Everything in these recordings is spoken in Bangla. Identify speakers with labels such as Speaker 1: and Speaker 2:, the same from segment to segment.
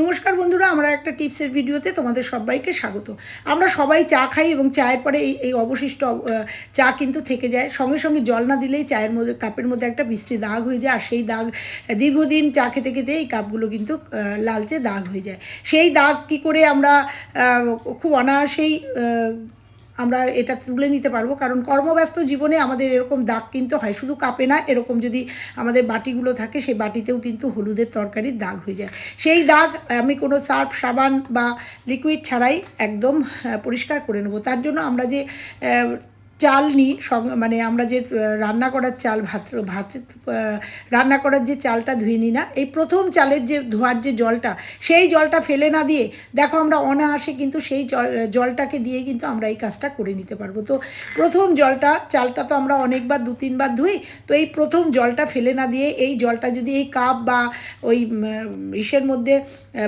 Speaker 1: নমস্কার বন্ধুরা, আমরা একটা টিপসের ভিডিওতে তোমাদের সবাইকে স্বাগত। আমরা সবাই চা খাই এবং চায়ের পরে এই এই অবশিষ্ট চা কিন্তু থেকে যায়। সঙ্গে সঙ্গে জল না দিলেই চায়ের মধ্যে, কাপের মধ্যে একটা বৃষ্টি দাগ হয়ে যায়। আর সেই দাগ, দীর্ঘদিন চা খেতে খেতে এই কাপগুলো কিন্তু লালচে দাগ হয়ে যায়। সেই দাগ কি করে আমরা খুব অনায়াসেই আমরা এটা তুলে নিতে পারব। কারণ কর্মব্যস্ত জীবনে আমাদের এরকম দাগ কিন্তু হয়। শুধু কাপে না, এরকম যদি আমাদের বাটিগুলো থাকে, সেই বাটিতেও কিন্তু হলুদের তরকারির দাগ হয়ে যায়। সেই দাগ আমি কোনো সার্ফ, সাবান বা লিকুইড ছাড়াই একদম পরিষ্কার করে নেব। তার জন্য আমরা যে চাল নিই মানে আমরা যে রান্না করার চাল, ভাত ভাত রান্না করার যে চালটা ধুয়ে নিই না, এই প্রথম চালের যে ধোয়ার যে জলটা, সেই জলটা ফেলে না দিয়ে, দেখো আমরা অনায়াসে কিন্তু সেই জল, জলটাকে দিয়ে কিন্তু আমরা এই কাজটা করে নিতে পারব। তো প্রথম জলটা, চালটা তো আমরা অনেকবার দু, তিনবার ধুই, তো এই প্রথম জলটা ফেলে না দিয়ে, এই জলটা যদি এই কাপ বা ওই ইসের মধ্যে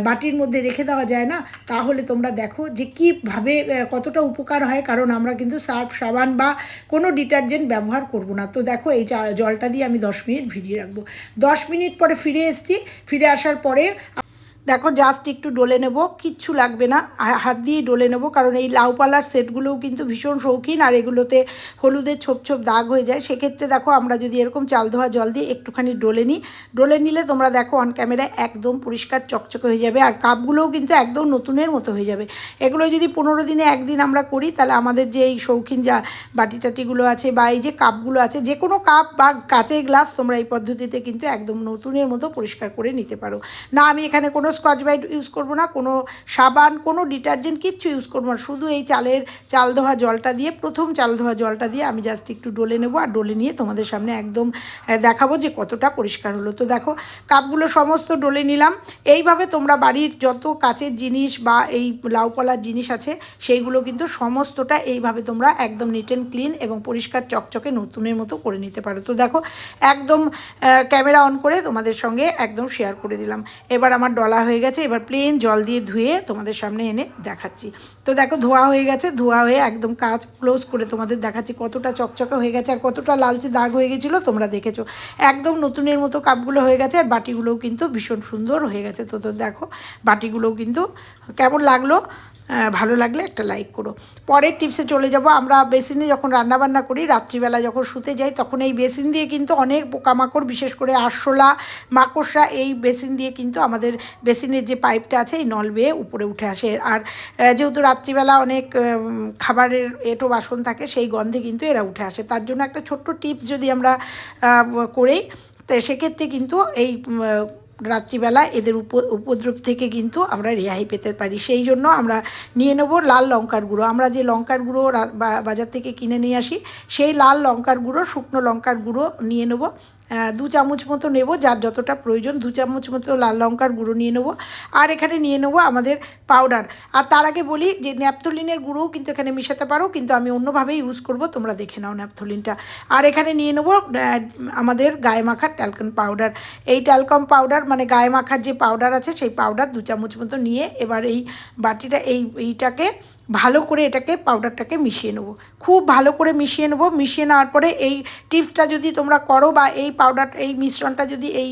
Speaker 1: বাটির মধ্যে রেখে দেওয়া যায় না, তাহলে তোমরা দেখো যে কীভাবে কতটা উপকার হয়, কারণ আমরা কিন্তু সার্ফ, সাবান বা কোনো ডিটারজেন্ট ব্যবহার করব না। তো দেখো এই জলটা দিয়ে আমি দশ মিনিট ভিডিয়ে রাখব। দশ মিনিট পরে ফিরে এসছি। ফিরে আসার পরে দেখো জাস্ট একটু ডলে নেব, কিচ্ছু লাগবে না। হাত দিয়ে ডলে নেব, কারণ এই লাউ পালার সেটগুলোও কিন্তু ভীষণ শৌখিন, আর এগুলোতে হলুদের ছোপ ছোপ দাগ হয়ে যায়। সেক্ষেত্রে দেখো, আমরা যদি এরকম চাল ধোয়া জল দিয়ে একটুখানি ডলে নিই, ডলে নিলে তোমরা দেখো অন ক্যামেরায় একদম পরিষ্কার চকচকে হয়ে যাবে, আর কাপগুলোও কিন্তু একদম নতুনের মতো হয়ে যাবে। এগুলো যদি পনেরো দিনে একদিন আমরা করি, তাহলে আমাদের যে এই শৌখিন যা বাটি টাটিগুলো আছে, বা এই যে কাপগুলো আছে, যে কোনো কাপ বা কাঁচের গ্লাস তোমরা এই পদ্ধতিতে কিন্তু একদম নতুনের মতো পরিষ্কার করে নিতে পারো। না, আমি এখানে কোনো স্কচ ব্রাইট ইউজ করব না, কোনো সাবান, কোনো ডিটারজেন্ট কিচ্ছু ইউজ করব না। শুধু এই চালের চাল ধোয়া জলটা দিয়ে, প্রথম চাল ধোয়া জলটা দিয়ে আমি জাস্ট একটু ডলে নেব আর ডলে নিয়ে তোমাদের সামনে একদম দেখাবো যে কতটা পরিষ্কার হলো। তো দেখো, কাপগুলো সমস্ত ডলে নিলাম। এইভাবে তোমরা বাড়ির যত কাচের জিনিস বা এই লাউ পালার জিনিস আছে, সেইগুলো কিন্তু সমস্তটা এইভাবে তোমরা একদম নিট অ্যান্ড ক্লিন এবং পরিষ্কার চকচকে নতুনের মতো করে নিতে পারো। তো দেখো, একদম ক্যামেরা অন করে তোমাদের সঙ্গে একদম শেয়ার করে দিলাম। এবার আমার ডলা হয়ে গেছে, এবার প্লেন জল দিয়ে ধুয়ে তোমাদের সামনে এনে দেখাচ্ছি। তো দেখো ধোয়া হয়ে গেছে, ধোয়া হয়ে একদম কাজ ক্লোজ করে তোমাদের দেখাচ্ছি কতটা চকচকে হয়ে গেছে আর কতটা লালচে দাগ হয়ে গেছিল তোমরা দেখেছ। একদম নতুনের মতো কাপগুলো হয়ে গেছে আর বাটিগুলোও কিন্তু ভীষণ সুন্দর হয়ে গেছে। তো তো দেখো বাটিগুলোও কিন্তু কেমন লাগল? ভালো লাগলে একটা লাইক করো। পরের টিপসে চলে যাব। আমরা বেসিনে যখন রান্নাবান্না করি, রাত্রিবেলা যখন শুতে যাই, তখন এই বেসিন দিয়ে কিন্তু অনেক পোকামাকড়, বিশেষ করে আরশোলা, মাকড়সা, এই বেসিন দিয়ে কিন্তু আমাদের বেসিনের যে পাইপটা আছে, এই নল বেয়ে উপরে উঠে আসে। আর যেহেতু রাত্রিবেলা অনেক খাবারের এঁটো বাসন থাকে, সেই গন্ধে কিন্তু এরা উঠে আসে। তার জন্য একটা ছোট্ট টিপস যদি আমরা করি, তো সেক্ষেত্রে কিন্তু এই রাত্রিবেলা এদের উপ উপদ্রব থেকে কিন্তু আমরা রেহাই পেতে পারি। সেই জন্য আমরা নিয়ে নেব লাল লঙ্কার গুঁড়ো। আমরা যে লঙ্কার গুঁড়ো বাজার থেকে কিনে নিয়ে আসি, সেই লাল লঙ্কার গুঁড়ো, শুকনো লঙ্কার গুঁড়ো নিয়ে নেব। দু চামচ মতো নেব, যার যতটা প্রয়োজন, দু চামচ মতো লাল লঙ্কার গুঁড়ো নিয়ে নেব। আর এখানে নিয়ে নেব আমাদের পাউডার আর তার আগে বলি যে ন্যাপথলিনের গুঁড়োও কিন্তু এখানে মিশাতে পারো, কিন্তু আমি অন্যভাবে ইউজ করব, তোমরা দেখে নাও ন্যাপথলিনটা। আর এখানে নিয়ে নেব আমাদের গায়ে মাখার ট্যালকন পাউডার এই ট্যালকম পাউডার মানে গায়ে মাখার যে পাউডার আছে, সেই পাউডার দু চামচ মতো নিয়ে এবার এই বাটিটা, এই, এইটাকে ভালো করে এটাকে পাউডারটাকে মিশিয়ে নেব। খুব ভালো করে মিশিয়ে নেব। মিশিয়ে নেওয়ার পরে এই টিপসটা যদি তোমরা করো বা এই পাউডার এই মিশ্রণটা যদি, এই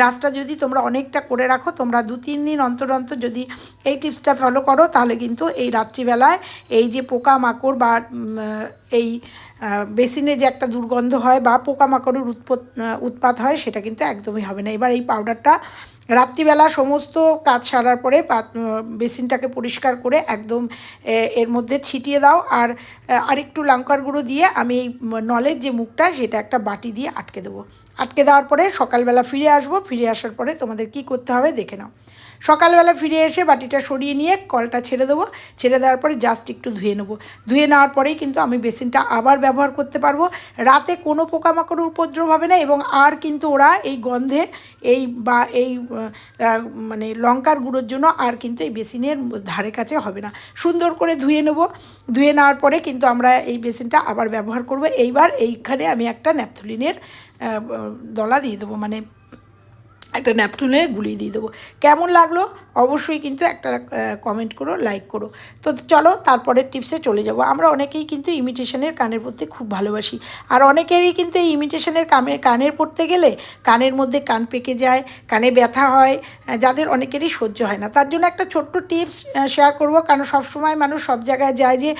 Speaker 1: ডাস্টটা যদি তোমরা অনেকটা করে রাখো, তোমরা দু তিন দিন অন্তর অন্তর যদি এই টিপসটা ফলো করো, তাহলে কিন্তু এই রাত্রিবেলায় এই যে পোকামাকড় বা এই বেসিনে যে একটা দুর্গন্ধ হয় বা পোকামাকড়ের উৎপত উৎপাত হয়, সেটা কিন্তু একদমই হবে না। এবার এই পাউডারটা রাত্রিবেলা সমস্ত কাজ সারার পরে বেসিনটাকে পরিষ্কার করে একদম এর মধ্যে ছিটিয়ে দাও আর আরেকটু লঙ্কার গুঁড়ো দিয়ে আমি এই নলের যে মুখটা সেটা একটা বাটি দিয়ে আটকে দেবো। আটকে দেওয়ার পরে সকালবেলা ফিরে আসব। ফিরে আসার পরে তোমাদের কি করতে হবে দেখে নাও। সকালবেলা ফিরে এসে বাটিটা সরিয়ে নিয়ে কলটা ছেড়ে দেবো। ছেড়ে দেওয়ার পরে জাস্ট একটু ধুয়ে নেব। ধুয়ে নেওয়ার পরেই কিন্তু আমি বেসিনটা আবার ব্যবহার করতে পারব। রাতে কোনো পোকামাকড়ের উপদ্রব হবে না এবং আর কিন্তু ওরা এই গন্ধে এই বা এই মানে লঙ্কার গুঁড়োর জন্য আর কিন্তু এই বেসিনের ধারে কাছে হবে না। সুন্দর করে ধুয়ে নেব। ধুয়ে নেওয়ার পরে কিন্তু আমরা এই বেসিনটা আবার ব্যবহার করব। এইবার এইখানে আমি একটা ন্যাপথলিনের দলা দিয়ে দেবো মানে একটা ন্যাপটুনে গুলিয়ে দিয়ে দেবো। কেমন লাগল? অবশ্যই কিন্তু একটা কমেন্ট করো লাইক করো। তো চলো, তারপরের টিপসে চলে যাব। আমরা অনেকেই কিন্তু ইমিটেশনের কানের পড়তে খুব ভালোবাসি। আর অনেকেরই কিন্তু এই ইমিটেশনের কামে, কানের পড়তে গেলে কানের মধ্যে কান পেকে যায়, কানে ব্যথা হয় যাদের অনেকেরই সহ্য হয় না। তার জন্য একটা ছোট্ট টিপস শেয়ার করব। কারণ সবসময় মানুষ সব জায়গায় যায় যে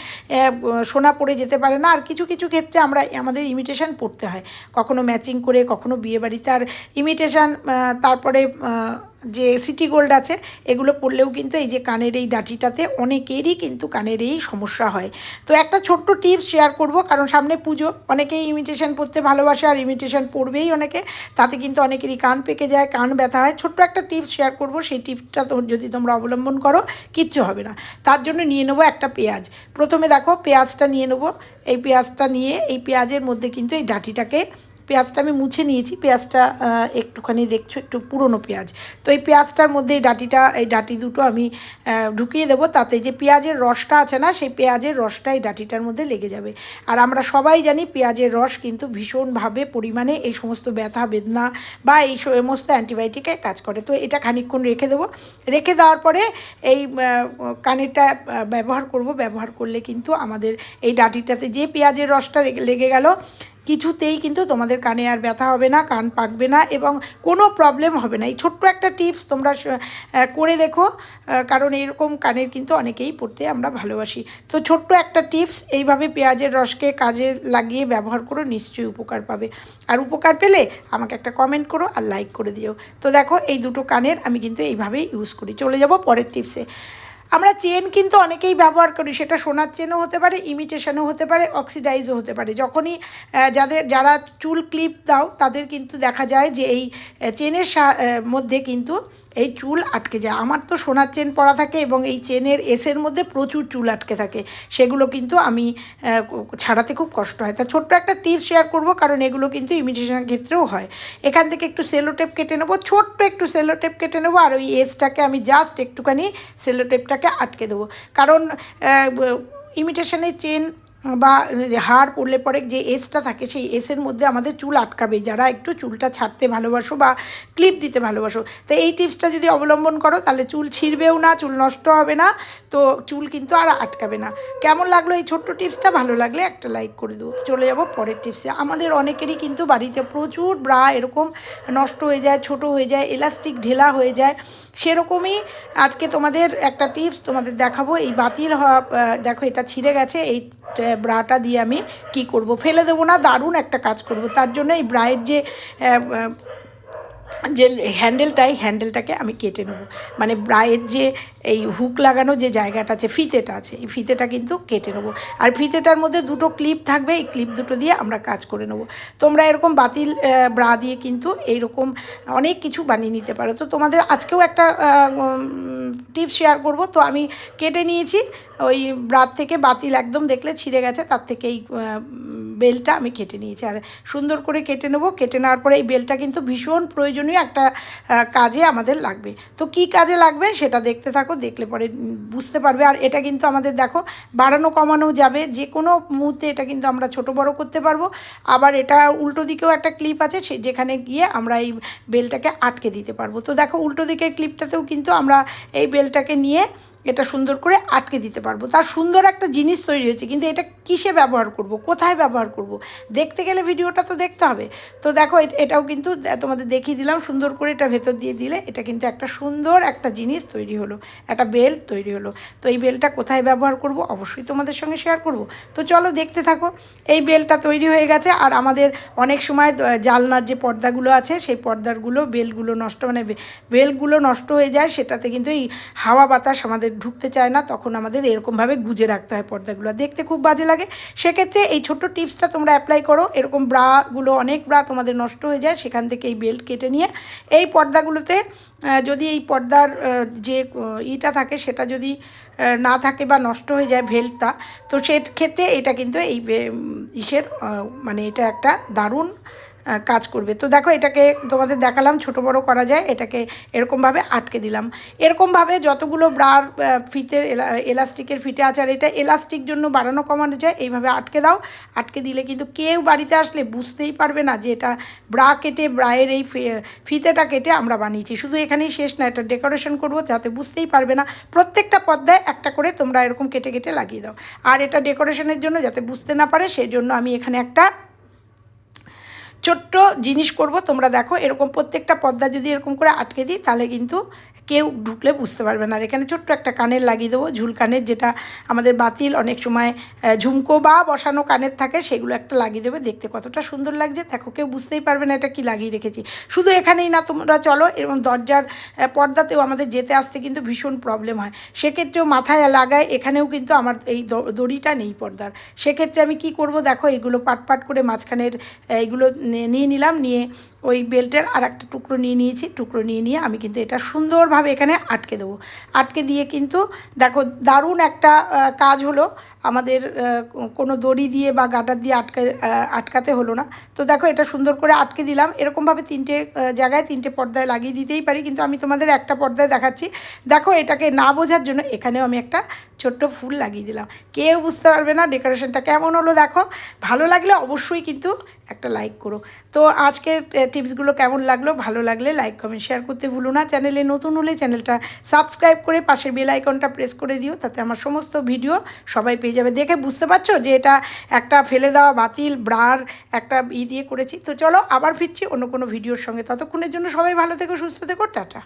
Speaker 1: সোনা পড়ে যেতে পারে না। আর কিছু কিছু ক্ষেত্রে আমরা আমাদের ইমিটেশন পড়তে হয়। কখনো ম্যাচিং করে, কখনো বিয়েবাড়িতে আর ইমিটেশন তারপরে যে সিটি গোল্ড আছে, এগুলো পড়লেও কিন্তু এই যে কানের এই ডাটিটাতে অনেকেরই কিন্তু কানের এই সমস্যা হয়। তো একটা ছোট্ট টিপস শেয়ার করব, কারণ সামনে পুজো, অনেকেই ইমিটেশন পড়তে ভালোবাসে আর ইমিটেশন পড়বেই অনেকে, তাতে কিন্তু অনেকেরই কান পেকে যায়, কান ব্যথা হয়। ছোট্ট একটা টিপস শেয়ার করব, সেই টিপসটা যদি তোমরা অবলম্বন করো, কিচ্ছু হবে না। তার জন্য নিয়ে নেব একটা পেঁয়াজ। প্রথমে দেখো, পেঁয়াজটা নিয়ে নেব। এই পেঁয়াজটা নিয়ে এই পেঁয়াজের মধ্যে কিন্তু এই ডাটিটাকে পেঁয়াজটা আমি মুছে নিয়েছি, পেঁয়াজটা একটুখানি দেখছ, একটু পুরনো পেঁয়াজ। তো এই পেঁয়াজটার মধ্যে এই ডাটিটা, এই ডাটি দুটো আমি ঢুকিয়ে দেবো, তাতে যে পেঁয়াজের রসটা আছে না, সেই পেঁয়াজের রসটা এই ডাটিটার মধ্যে লেগে যাবে। আর আমরা সবাই জানি পেঁয়াজের রস কিন্তু ভীষণভাবে পরিমাণে এই সমস্ত ব্যথা, বেদনা বা এই সমস্ত অ্যান্টিবায়োটিকে কাজ করে। তো এটা খানিকক্ষণ রেখে দেবো। রেখে দেওয়ার পরে এই কানেরটা ব্যবহার করব। ব্যবহার করলে কিন্তু আমাদের এই ডাটিটাতে যে পেঁয়াজের রসটা লেগে- লেগে গেল কিছুতেই কিন্তু তোমাদের কানে আর ব্যথা হবে না, কান পাকবে না এবং কোনো প্রবলেম হবে না। এই ছোট্ট একটা টিপস তোমরা করে দেখো কারণ এরকম কানের কিন্তু অনেকেই পড়তে আমরা ভালোবাসি। তো ছোট্ট একটা টিপস এইভাবে পেঁয়াজের রসকে কাজে লাগিয়ে ব্যবহার করো, নিশ্চয়ই উপকার পাবে। আর উপকার পেলে আমাকে একটা কমেন্ট করো আর লাইক করে দিও। তো দেখো, এই দুটো কানের আমি কিন্তু এইভাবেই ইউজ করি। চলে যাব পরের টিপসে আমরা চেন কিন্তু অনেকেই ব্যবহার করি, সেটা সোনার চেনও হতে পারে ইমিটেশনও হতে পারে অক্সিডাইজও হতে পারে। যখনই যাদের, যারা চুল ক্লিপ দাও, তাদের কিন্তু দেখা যায় যে এই চেনের মধ্যে কিন্তু এই চুল আটকে যায়। আমার তো সোনার চেন পরা থাকে এবং এই চেনের এসের মধ্যে প্রচুর চুল আটকে থাকে। সেগুলো কিন্তু আমি ছাড়াতে খুব কষ্ট হয়। তা ছোট্ট একটা টিপস শেয়ার করব, কারণ এগুলো কিন্তু ইমিটেশনের ক্ষেত্রেও হয়। এখান থেকে একটু সেলোটেপ কেটে নেব, ছোট্ট একটু সেলোটেপ কেটে নেব, আর ওই এসটাকে আমি জাস্ট একটুখানি সেলো টেপটাকে আটকে দেবো। কারণ ইমিটেশনের চেন বা হাড় পড়লে পরে যে এসটা থাকে, সেই এসের মধ্যে আমাদের চুল আটকাবে। যারা একটু চুলটা ছাড়তে ভালোবাসো বা ক্লিপ দিতে ভালোবাসো। তো এই টিপসটা যদি অবলম্বন করো, তাহলে চুল ছিঁড়বেও না, চুল নষ্ট হবে না। তো চুল কিন্তু আর আটকাবে না। কেমন লাগল এই ছোট্ট টিপসটা? ভালো লাগলে একটা লাইক করে দেবো চলে যাব পরের টিপসে। আমাদের অনেকেরই কিন্তু বাড়িতে প্রচুর ব্রা এরকম নষ্ট হয়ে যায়, ছোট হয়ে যায়, এলাস্টিক ঢেলা হয়ে যায়। সেরকমই আজকে তোমাদের একটা টিপস তোমাদের দেখাবো। এই বাতিল হওয়া দেখো এটা ছিঁড়ে গেছে, এই ব্রাটা দিয়ে আমি কি করব? ফেলে দেবো না, দারুণ একটা কাজ করব। তার জন্য এই ব্রায়ের যে যে হ্যান্ডেলটা এই হ্যান্ডেলটাকে আমি কেটে নেব। মানে ব্রায়ের যে এই হুক লাগানো যে জায়গাটা আছে, ফিতেটা আছে, এই ফিতেটা কিন্তু কেটে নেব। আর ফিতেটার মধ্যে দুটো ক্লিপ থাকবে, এই ক্লিপ দুটো দিয়ে আমরা কাজ করে নেব। তোমরা এরকম বাতিল ব্রা দিয়ে কিন্তু এইরকম অনেক কিছু বানিয়ে নিতে পারো। তো তোমাদের আজকেও একটা টিপ শেয়ার করব। তো আমি কেটে নিয়েছি, ওই ব্রাত থেকে বাতিল একদম দেখলে ছিঁড়ে গেছে, তার থেকে এই বেলটা আমি কেটে নিয়েছি। আর সুন্দর করে কেটে নেব। কেটে নেওয়ার পরে এই বেলটা কিন্তু ভীষণ প্রয়োজনীয় একটা কাজে আমাদের লাগবে। তো কি কাজে লাগবে সেটা দেখতে থাকো, দেখলে পরে বুঝতে পারবে। আর এটা কিন্তু আমাদের দেখো, বাড়ানো কমানো যাবে। যে কোনো মুহূর্তে এটা কিন্তু আমরা ছোট বড় করতে পারব। আবার এটা উল্টো দিকেও একটা ক্লিপ আছে, সে যেখানে গিয়ে আমরা এই বেলটাকে আটকে দিতে পারব। তো দেখো, উল্টো দিকের ক্লিপটাতেও কিন্তু আমরা এই বেলটাকে নিয়ে এটা সুন্দর করে আটকে দিতে পারব। তার সুন্দর একটা জিনিস তৈরি হয়েছে, কিন্তু এটা কিসে ব্যবহার করব? কোথায় ব্যবহার করব? দেখতে গেলে ভিডিওটা তো দেখতে হবে। তো দেখো এটাও কিন্তু তোমাদের দেখিয়ে দিলাম, সুন্দর করে এটা ভেতর দিয়ে দিলে এটা কিন্তু একটা সুন্দর একটা জিনিস তৈরি হলো, একটা বেল্ট তৈরি হলো। তো এই বেলটা কোথায় ব্যবহার করব? অবশ্যই তোমাদের সঙ্গে শেয়ার করব। তো চলো দেখতে থাকো, এই বেলটা তৈরি হয়ে গেছে, আর আমাদের অনেক সময় জানলার যে পর্দাগুলো আছে, সেই পর্দারগুলো বেলগুলো নষ্ট মানে বেলগুলো নষ্ট হয়ে যায়, সেটাতে কিন্তু এই হাওয়া বাতাস আমাদের ঢুকতে চায় না, তখন আমাদের এরকমভাবে গুজে রাখতে হয় পর্দাগুলো। দেখতে খুব বাজে লাগে। সেক্ষেত্রে এই ছোট্ট টিপসটা তোমরা অ্যাপ্লাই করো। এরকম ব্রাগুলো, অনেক ব্রা তোমাদের নষ্ট হয়ে যায়, সেখান থেকে এই বেল্ট কেটে নিয়ে এই পর্দাগুলোতে যদি এই পর্দার যে ইটা থাকে, সেটা যদি না থাকে বা নষ্ট হয়ে যায় ভেল্টটা তো সে ক্ষেত্রে এটা কিন্তু এই ইসের মানে এটা একটা দারুণ কাজ করবে। তো দেখো, এটাকে তোমাদের দেখালাম, ছোট বড় করা যায়, এটাকে এরকমভাবে আটকে দিলাম। এরকমভাবে যতগুলো ব্রার ফিতের এলা- এলাস্টিকের ফিতে আছে, আর এটা এলাস্টিক জন্য বাড়ানো কমানো যায়, এইভাবে আটকে দাও। আটকে দিলে কিন্তু কেউ বাড়িতে আসলে বুঝতেই পারবে না যে এটা ব্রা কেটে, ব্রায়ের এই ফিতেটা কেটে আমরা বানিয়েছি। শুধু এখানেই শেষ না, এটা ডেকোরেশন করব যাতে বুঝতেই পারবে না। প্রত্যেকটা পর্দায় একটা করে তোমরা এরকম কেটে কেটে লাগিয়ে দাও। আর এটা ডেকোরেশনের জন্য যাতে বুঝতে না পারে সেই জন্য আমি এখানে একটা ছোট্ট জিনিস করব, তোমরা দেখো, এরকম প্রত্যেকটা পর্দা যদি এরকম করে আটকে দিই, তাহলে কিন্তু কেউ ঢুকলে বুঝতে পারবে না। আর এখানে ছোট্ট একটা কানের লাগিয়ে দেবো, ঝুল কানের, যেটা আমাদের বাতিল অনেক সময় ঝুমকো বা বসানো কানের থাকে, সেগুলো একটা লাগিয়ে দেবে। দেখতে কতটা সুন্দর লাগছে। দেখো, কেউ বুঝতেই পারবে না এটা কি লাগিয়ে রেখেছি। শুধু এখানেই না, তোমরা চলো, এবং দরজার পর্দাতেও আমাদের যেতে আসতে কিন্তু ভীষণ প্রবলেম হয়। সেক্ষেত্রেও মাথায় লাগায়, এখানেও কিন্তু আমার এই দড়িটা নেই পর্দার। সেক্ষেত্রে আমি কি করব? দেখো, এগুলো পাট পাট করে মাঝখানের এইগুলো নিয়ে নিলাম, নিয়ে ওই বেল্টের আর একটা টুকরো নিয়ে নিয়েছি, টুকরো নিয়ে নিয়ে আমি কিন্তু এটা সুন্দরভাবে এখানে আটকে দেবো। আটকে দিয়ে কিন্তু দেখো দারুণ একটা কাজ হলো আমাদের কোনো দড়ি দিয়ে বা গাডার দিয়ে আটকে আটকাতে হলো না। তো দেখো এটা সুন্দর করে আটকে দিলাম। এরকমভাবে তিনটে জায়গায় তিনটে পর্দায় লাগিয়ে দিতেই পারি, কিন্তু আমি তোমাদের একটা পর্দায় দেখাচ্ছি। দেখো এটাকে না বোঝার জন্য এখানেও আমি একটা ছোট্ট ফুল লাগিয়ে দিলাম। কেউ বুঝতে পারবে না ডেকোরেশনটা কেমন হলো, দেখো। ভালো লাগলে অবশ্যই কিন্তু একটা লাইক করো। তো আজকের টিপসগুলো কেমন লাগল? ভালো লাগলে লাইক, কমেন্ট, শেয়ার করতে ভুলো না। চ্যানেলে নতুন হলে চ্যানেলটা সাবস্ক্রাইব করে পাশের বেল আইকনটা প্রেস করে দিও, তাতে আমার সমস্ত ভিডিও সবাই পেয়ে যাবে। দেখে বুঝতে পারছ যে এটা একটা ফেলে দেওয়া বাতিল, ব্রার একটা ই দিয়ে করেছি। তো চলো আবার ফিরছি অন্য কোনো ভিডিওর সঙ্গে। ততক্ষণের জন্য সবাই ভালো থেকো, সুস্থ থেকো, টাটা।